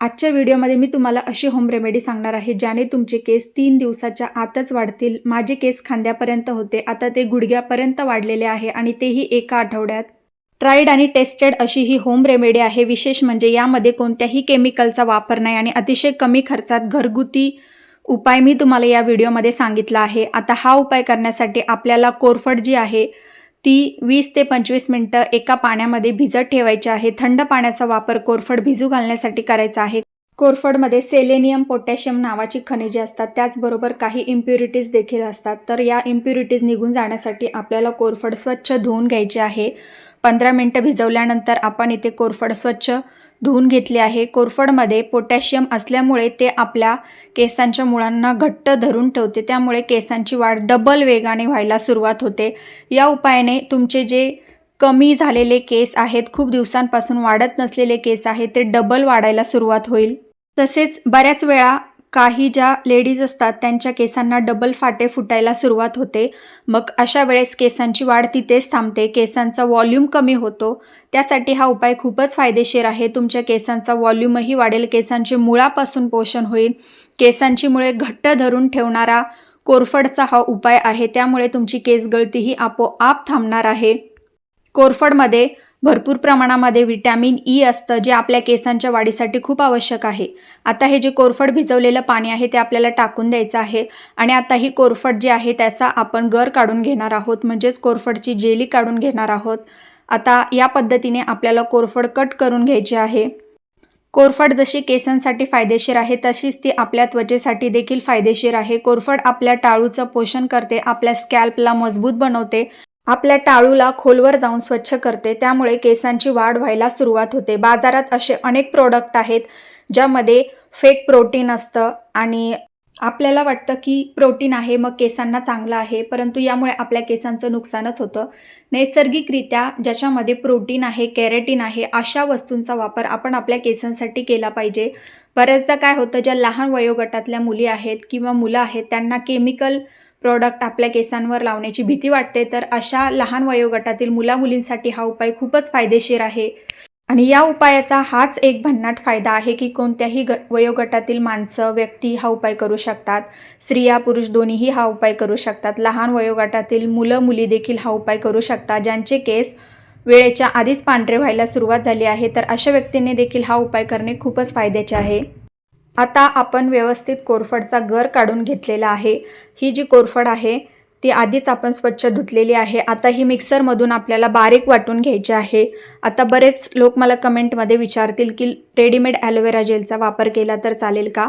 आजच्या व्हिडिओमध्ये मी तुम्हाला अशी होम रेमेडी सांगणार आहे ज्याने तुमचे केस तीन दिवसाच्या आतच वाढतील. माझे केस खांद्यापर्यंत होते आता ते गुडघ्यापर्यंत वाढलेले आहे आणि तेही एका आठवड्यात. ट्राईड आणि टेस्टेड अशी ही होम रेमेडी आहे. विशेष म्हणजे यामध्ये कोणत्याही केमिकलचा वापर नाही आणि अतिशय कमी खर्चात घरगुती उपाय मी तुम्हाला या व्हिडिओमध्ये सांगितला आहे. आता हा उपाय करण्यासाठी आपल्याला कोरफड जी आहे ती वीस ते पंचवीस मिनटं एका पाण्यामध्ये भिजत ठेवायची आहे. थंड पाण्याचा वापर कोरफड भिजू घालण्यासाठी करायचा आहे. कोरफडमध्ये सेलेनियम पोटॅशियम नावाची खनिजे असतात. त्याचबरोबर काही इम्प्युरिटीज देखील असतात. तर या इम्प्युरिटीज निघून जाण्यासाठी आपल्याला कोरफड स्वच्छ धुवून घ्यायचे आहे. पंधरा मिनटं भिजवल्यानंतर आपण इथे कोरफड स्वच्छ धुवून घेतले आहे. कोरफडमध्ये पोटॅशियम असल्यामुळे ते आपल्या केसांच्या मुळांना घट्ट धरून ठेवते. त्यामुळे केसांची वाढ डबल वेगाने व्हायला सुरुवात होते. या उपायाने तुमचे जे कमी झालेले केस आहेत खूप दिवसांपासून वाढत नसलेले केस आहेत ते डबल वाढायला सुरुवात होईल. तसेच बऱ्याच वेळा काही ज्या लेडीज असतात त्यांच्या केसांना डबल फाटे फुटायला सुरुवात होते. मग अशा वेळेस केसांची वाढ तिथेच थांबते. केसांचा वॉल्यूम कमी होतो. त्यासाठी हा उपाय खूपच फायदेशीर आहे. तुमच्या केसांचा वॉल्यूमही वाढेल. केसांचे मुळापासून पोषण होईल. केसांची मुळे घट्ट धरून ठेवणारा कोरफडचा हा उपाय आहे. त्यामुळे तुमची केस गळतीही आपोआप थांबणार आहे. कोरफडमध्ये भरपूर प्रमाणामध्ये विटॅमिन ई असतं जे आपल्या केसांच्या वाढीसाठी खूप आवश्यक आहे. आता हे जे कोरफड भिजवलेलं पाणी आहे ते आपल्याला टाकून द्यायचं आहे आणि आता ही कोरफड जी आहे त्याचा आपण गर काढून घेणार आहोत म्हणजेच कोरफडची जेली काढून घेणार आहोत. आता या पद्धतीने आपल्याला कोरफड कट करून घ्यायची आहे. कोरफड जशी केसांसाठी फायदेशीर आहे तशीच ती आपल्या त्वचेसाठी देखील फायदेशीर आहे. कोरफड आपल्या टाळूचं पोषण करते आपल्या स्कॅल्पला मजबूत बनवते. आपल्या टाळूला खोलवर जाऊन स्वच्छ करते. त्यामुळे केसांची वाढ व्हायला सुरुवात होते. बाजारात असे अनेक प्रोडक्ट आहेत ज्यामध्ये फेक प्रोटीन असतं आणि आपल्याला वाटतं की प्रोटीन आहे मग केसांना चांगलं आहे परंतु यामुळे आपल्या केसांचं नुकसानच होतं. नैसर्गिकरित्या ज्याच्यामध्ये प्रोटीन आहे कॅरेटीन आहे अशा वस्तूंचा वापर आपण आपल्या केसांसाठी केला पाहिजे. बऱ्याचदा काय होतं ज्या लहान वयोगटातल्या मुली आहेत किंवा मुलं आहेत त्यांना केमिकल प्रॉडक्ट आपल्या केसांवर लावण्याची भीती वाटते तर अशा लहान वयोगटातील मुलामुलींसाठी हा उपाय खूपच फायदेशीर आहे. आणि या उपायाचा हाच एक भन्नाट फायदा आहे की कोणत्याही ग वयोगटातील माणसं व्यक्ती हा उपाय करू शकतात. स्त्रिया पुरुष दोन्हीही हा उपाय करू शकतात. लहान वयोगटातील मुलं मुली देखील हा उपाय करू शकतात ज्यांचे केस वेळेच्या आधीच पांढरे व्हायला सुरुवात झाली आहे. तर अशा व्यक्तींनी देखील हा उपाय करणे खूपच फायद्याचे आहे. आता आपण व्यवस्थित कोरफडचा गर काढून घेतलेला आहे. ही जी कोरफड आहे ती आधीच आपण स्वच्छ धुतलेली आहे. आता ही मिक्सरमधून आपल्याला बारीक वाटून घ्यायची आहे. आता बरेच लोक मला कमेंटमध्ये विचारतील की रेडीमेड ॲलोवेरा जेलचा वापर केला तर चालेल का?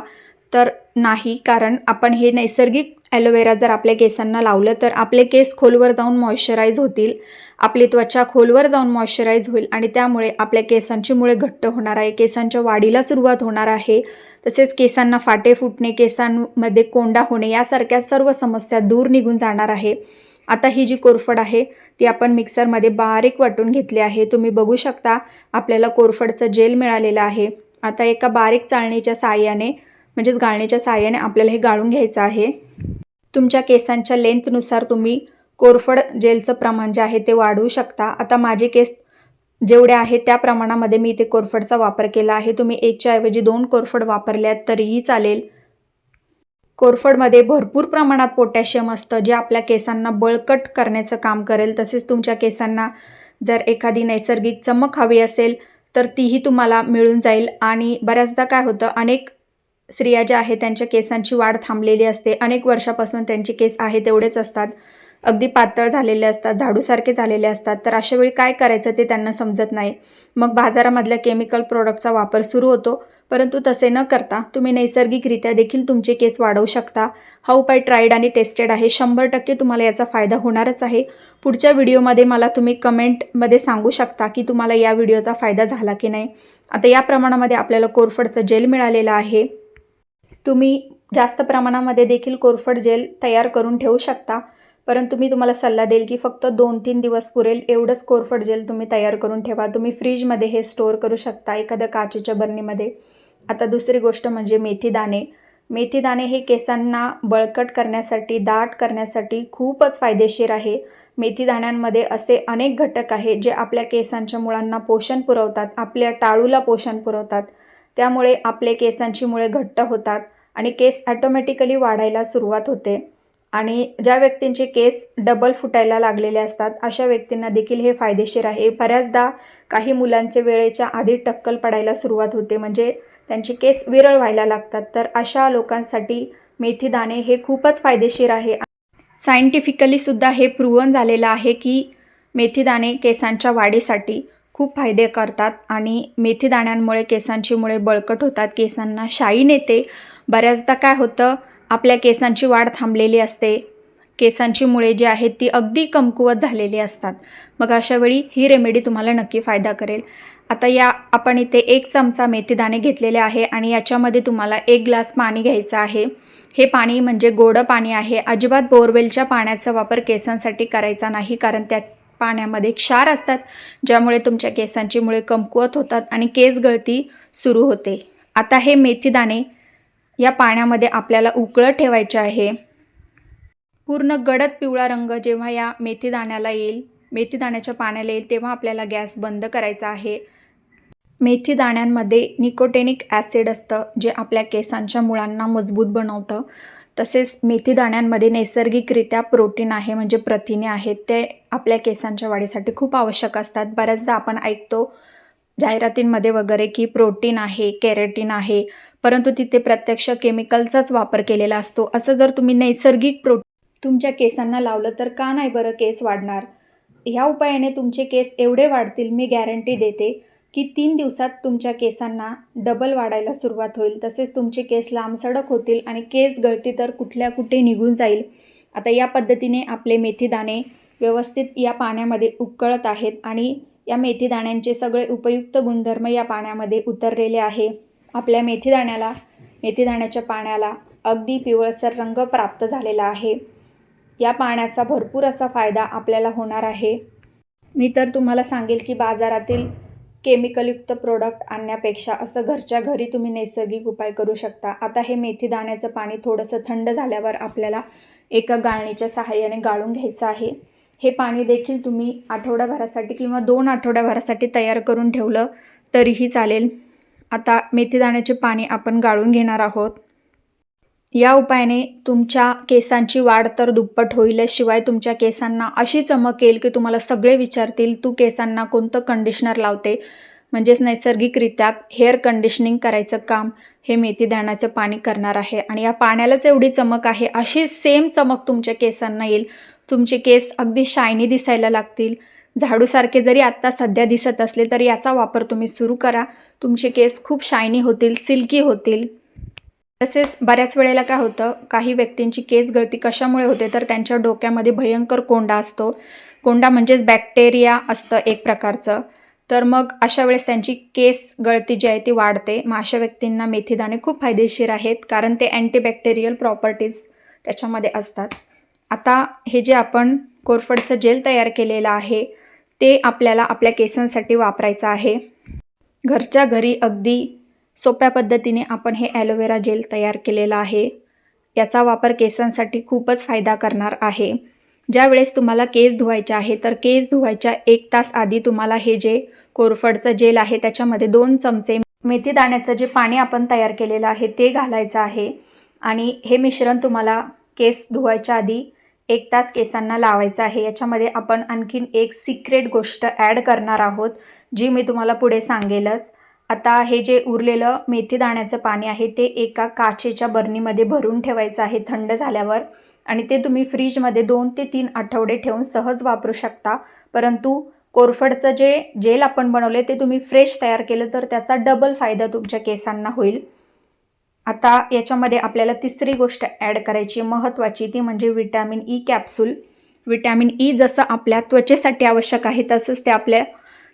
तर नाही कारण आपण हे नैसर्गिक ॲलोवेरा जर आपल्या केसांना लावलं तर आपले केस खोलवर जाऊन मॉइश्चराईज होतील. आपली त्वचा खोलवर जाऊन मॉइश्चराईज होईल आणि त्यामुळे आपल्या केसांची मुळे घट्ट होणार आहे. केसांच्या वाढीला सुरुवात होणार आहे. तसेच केसांना फाटे फुटणे केसांमध्ये कोंडा होणे यासारख्या सर्व समस्या दूर निघून जाणार आहे. आता ही जी कोरफड आहे ती आपण मिक्सरमध्ये बारीक वाटून घेतली आहे. तुम्ही बघू शकता आपल्याला कोरफडचं जेल मिळालेलं आहे. आता एका बारीक चाळणीच्या साहाय्याने म्हणजेच गाळणीच्या साहाय्याने आपल्याला हे गाळून घ्यायचं आहे. तुमच्या केसांच्या लेंथनुसार तुम्ही कोरफड जेलचं प्रमाण जे आहे ते वाढवू शकता. आता माझे केस जेवढे आहे त्या प्रमाणामध्ये मी इथे कोरफडचा वापर केला आहे. तुम्ही एकच्या ऐवजी दोन कोरफड वापरल्यात तरीही चालेल. कोरफडमध्ये भरपूर प्रमाणात पोटॅशियम असतं जे आपल्या केसांना बळकट करण्याचं काम करेल. तसेच तुमच्या केसांना जर एखादी नैसर्गिक चमक हवी असेल तर तीही तुम्हाला मिळून जाईल. आणि बऱ्याचदा काय होतं अनेक स्त्रिया ज्या आहेत त्यांच्या केसांची वाढ थांबलेली असते. अनेक वर्षापासून त्यांचे केस आहे तेवढेच असतात. अगदी पातळ झालेले असतात झाडूसारखे झालेले असतात. तर अशा वेळी काय करायचं ते त्यांना समजत नाही. मग बाजारामधल्या केमिकल प्रोडक्टचा वापर सुरू होतो. परंतु तसे न करता तुम्ही नैसर्गिकरित्या देखील तुमचे केस वाढवू शकता. हा उपाय ट्राईड आणि टेस्टेड आहे. शंभर टक्के तुम्हाला याचा फायदा होणारच आहे. पुढच्या व्हिडिओमध्ये मला तुम्ही कमेंटमध्ये सांगू शकता की तुम्हाला या व्हिडिओचा फायदा झाला की नाही. आता या प्रमाणामध्ये आपल्याला कोरफडचं जेल मिळालेलं आहे. तुम्ही जास्त प्रमाणामध्ये देखील कोरफड जेल तयार करून ठेवू शकता परंतु मी तुम्हाला सल्ला देईल की फक्त दोन तीन दिवस पुरेल एवढंच कोरफड जेल तुम्ही तयार करून ठेवा. तुम्ही फ्रीजमध्ये हे स्टोअर करू शकता एखाद्या काचेच्या बरणीमध्ये. आता दुसरी गोष्ट म्हणजे मेथी दाणे. मेथी दाणे हे केसांना बळकट करण्यासाठी दाट करण्यासाठी खूपच फायदेशीर आहे. मेथी दाण्यांमध्ये असे अनेक घटक आहेत जे आपल्या केसांच्या मुळांना पोषण पुरवतात आपल्या टाळूला पोषण पुरवतात. त्यामुळे आपले केसांची मुळे घट्ट होतात. आणि केस ॲटोमॅटिकली वाढायला सुरुवात होते. आणि ज्या व्यक्तींचे केस डबल फुटायला लागलेले असतात अशा व्यक्तींना देखील हे फायदेशीर आहे. बऱ्याचदा काही मुलांचे वेळेच्या आधी टक्कल पडायला सुरुवात होते म्हणजे त्यांचे केस विरळ व्हायला लागतात. तर अशा लोकांसाठी मेथी दाणे हे खूपच फायदेशीर आहे. सायंटिफिकलीसुद्धा हे प्रूवन झालेलं आहे की मेथी दाणे केसांच्या वाढीसाठी खूप फायदे करतात आणि मेथी दाण्यांमुळे केसांची मुळे बळकट होतात. केसांना शाईन येते. बऱ्याचदा काय होतं आपल्या केसांची वाढ थांबलेली असते. केसांची मुळे जी आहेत ती अगदी कमकुवत झालेली असतात. मग अशावेळी ही रेमेडी तुम्हाला नक्की फायदा करेल. आता या आपण इथे एक चमचा मेथीदाणे घेतलेले आहे आणि याच्यामध्ये तुम्हाला एक ग्लास पाणी घ्यायचं आहे. हे पाणी म्हणजे गोडं पाणी आहे. अजिबात बोरवेलच्या पाण्याचा वापर केसांसाठी करायचा नाही कारण त्या पाण्यामध्ये क्षार असतात ज्यामुळे तुमच्या केसांची मुळे कमकुवत होतात आणि केस गळती सुरू होते. आता हे मेथीदाणे या पाण्यामध्ये आपल्याला उकळत ठेवायचे आहे. पूर्ण गडद पिवळा रंग जेव्हा या मेथी दाण्याला येईल मेथी दाण्याच्या पाण्याला येईल तेव्हा आपल्याला गॅस बंद करायचा आहे. मेथी दाण्यांमध्ये निकोटेनिक ॲसिड असतं जे आपल्या केसांच्या मुळांना मजबूत बनवतं. तसेच मेथी दाण्यांमध्ये नैसर्गिकरित्या प्रोटीन आहे म्हणजे प्रथिने आहेत ते आपल्या केसांच्या वाढीसाठी खूप आवश्यक असतात. बऱ्याचदा आपण ऐकतो जाहिरातींमध्ये वगैरे की प्रोटीन आहे कॅरेटीन आहे परंतु तिथे प्रत्यक्ष केमिकलचाच वापर केलेला असतो. असं जर तुम्ही नैसर्गिक प्रो तुमच्या केसांना लावलं तर का नाही बरं केस वाढणार? ह्या उपायाने तुमचे केस एवढे वाढतील मी गॅरंटी देते की तीन दिवसात तुमच्या केसांना डबल वाढायला सुरुवात होईल. तसेच तुमचे केस लांबसडक होतील आणि केस गळती तर कुठल्या कुठे निघून जाईल. आता या पद्धतीने आपले मेथीदाणे व्यवस्थित या पाण्यामध्ये उकळत आहेत आणि या मेथी दाण्यांचे सगळे उपयुक्त गुणधर्म या पाण्यामध्ये उतरलेले आहे. आपल्या मेथी दाण्याला मेथी दाण्याच्या पाण्याला अगदी पिवळसर रंग प्राप्त झालेला आहे. या पाण्याचा भरपूर असा फायदा आपल्याला होणार आहे. मी तर तुम्हाला सांगेल की बाजारातील केमिकलयुक्त प्रोडक्ट आणण्यापेक्षा असं घरच्या घरी तुम्ही नैसर्गिक उपाय करू शकता. आता हे मेथी दाण्याचं पाणी थोडंसं थंड झाल्यावर आपल्याला एका गाळणीच्या सहाय्याने गाळून घ्यायचं आहे. हे पाणी देखील तुम्ही आठवड्याभरासाठी किंवा दोन आठवड्याभरासाठी तयार करून ठेवलं तरीही चालेल. आता मेथीदाण्याचे पाणी आपण गाळून घेणार आहोत. या उपायाने तुमच्या केसांची वाढ तर दुप्पट होईल शिवाय तुमच्या केसांना अशी चमक येईल की तुम्हाला सगळे विचारतील तू केसांना कोणतं कंडिशनर लावते? म्हणजेच नैसर्गिकरित्या हेअर कंडिशनिंग करायचं काम हे मेथी दाण्याचं पाणी करणार आहे. आणि या पाण्यालाच एवढी चमक आहे अशी सेम चमक तुमच्या केसांना येईल. तुमचे केस अगदी शायनी दिसायला लागतील. झाडूसारखे जरी आत्ता सध्या दिसत असले तर याचा वापर तुम्ही सुरू करा. तुमचे केस खूप शायनी होतील सिल्की होतील. तसेच बऱ्याच वेळेला काय होतं काही व्यक्तींची केस गळती कशामुळे होते तर त्यांच्या डोक्यामध्ये भयंकर कोंडा असतो. कोंडा म्हणजेच बॅक्टेरिया असतं एक प्रकारचं. तर मग अशा वेळेस त्यांची केस गळती जी आहे ती वाढते. मग अशा व्यक्तींना मेथीदाणे खूप फायदेशीर आहेत कारण ते अँटीबॅक्टेरियल प्रॉपर्टीज त्याच्यामध्ये असतात. आता हे जे आपण कोरफडचं जेल तयार केलेलं आहे ते आपल्याला आपल्या केसांसाठी वापरायचं आहे. घरच्या घरी अगदी सोप्या पद्धतीने आपण हे ॲलोवेरा जेल तयार केलेलं आहे. याचा वापर केसांसाठी खूपच फायदा करणार आहे. ज्यावेळेस तुम्हाला केस धुवायचे आहे तर केस धुवायच्या एक तास आधी तुम्हाला हे जे कोरफडचं जेल आहे त्याच्यामध्ये दोन चमचे मेथी दाण्याचं जे पाणी आपण तयार केलेलं आहे ते घालायचं आहे. आणि हे मिश्रण तुम्हाला केस धुवायच्या आधी एक तास केसांना लावायचं आहे. याच्यामध्ये आपण आणखीन एक सिक्रेट गोष्ट ॲड करणार आहोत जी मी तुम्हाला पुढे सांगेलच. आता हे जे उरलेलं मेथी दाण्याचं पाणी आहे ते एका काचेच्या बर्नीमध्ये भरून ठेवायचं आहे थंड झाल्यावर. आणि ते तुम्ही फ्रीजमध्ये दोन ते तीन आठवडे ठेवून सहज वापरू शकता. परंतु कोरफडचं जे जेल आपण बनवले ते तुम्ही फ्रेश तयार केलं तर त्याचा डबल फायदा तुमच्या केसांना होईल. आता याच्यामध्ये आपल्याला तिसरी गोष्ट ॲड करायची महत्त्वाची ती म्हणजे vitamin E capsule vitamin E जसं आपल्या त्वचेसाठी आवश्यक आहे तसंच ते आपल्या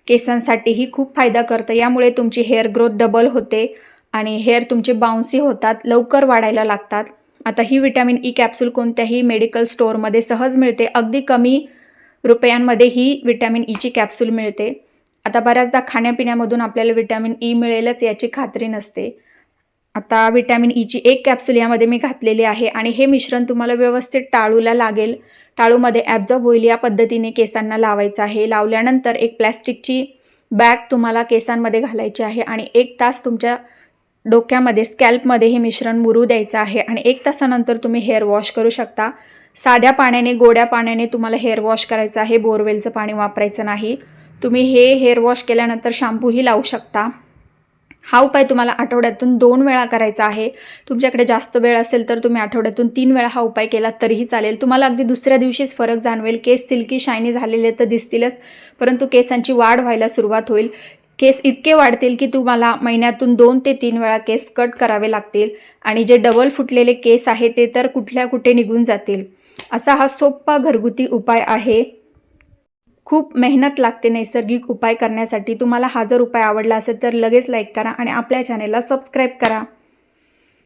केसांसाठीही खूप फायदा करतं. यामुळे तुमची हेअर ग्रोथ डबल होते आणि हेअर तुमचे बाउन्सी होतात लवकर वाढायला लागतात. आता ही विटॅमिन ई कॅप्सूल कोणत्याही मेडिकल स्टोअरमध्ये सहज मिळते. अगदी कमी रुपयांमध्ये ही विटॅमिन ईची कॅप्सूल मिळते. आता बऱ्याचदा खाण्यापिण्यामधून आपल्याला विटॅमिन ई e मिळेलच याची खात्री नसते. आता विटॅमिन ईची e एक कॅप्सूल यामध्ये मी घातलेली आहे आणि हे मिश्रण तुम्हाला व्यवस्थित टाळूला लागेल. टाळूमध्ये ॲब्झॉर्ब होईल या पद्धतीने केसांना लावायचं आहे. लावल्यानंतर एक प्लॅस्टिकची बॅग तुम्हाला केसांमध्ये घालायची आहे आणि एक तास तुमच्या डोक्यामध्ये स्कॅल्पमध्ये हे मिश्रण मुरू द्यायचं आहे आणि एक तासानंतर तुम्ही हेअर वॉश करू शकता. साध्या पाण्याने गोड्या पाण्याने तुम्हाला हेअर वॉश करायचं आहे. बोरवेलचं पाणी वापरायचं नाही. तुम्ही हे हेअर वॉश केल्यानंतर शॅम्पूही लावू शकता. हा उपाय तुम्हाला आठवड्यातून दोन वेळा करायचा आहे. तुमच्याकडे जास्त वेळ असेल तर तुम्ही आठवड्यातून तीन वेळा हा उपाय केला तरीही चालेल. तुम्हाला अगदी दुसऱ्या दिवशीच फरक जाणवेल. केस सिल्की शायनी झालेले तर दिसतीलच परंतु केसांची वाढ व्हायला सुरुवात होईल. केस इतके वाढतील की तुम्हाला महिन्यातून दोन ते तीन वेळा केस कट करावे लागतील आणि जे डबल फुटलेले केस आहे ते तर कुठल्या कुठे निघून जातील. असा हा सोप्पा घरगुती उपाय आहे. खूप मेहनत लागते नैसर्गिक उपाय करण्यासाठी. तुम्हाला हा जर उपाय आवडला असेल तर लगेच लाईक करा आणि आपल्या चॅनेलला सबस्क्राईब करा.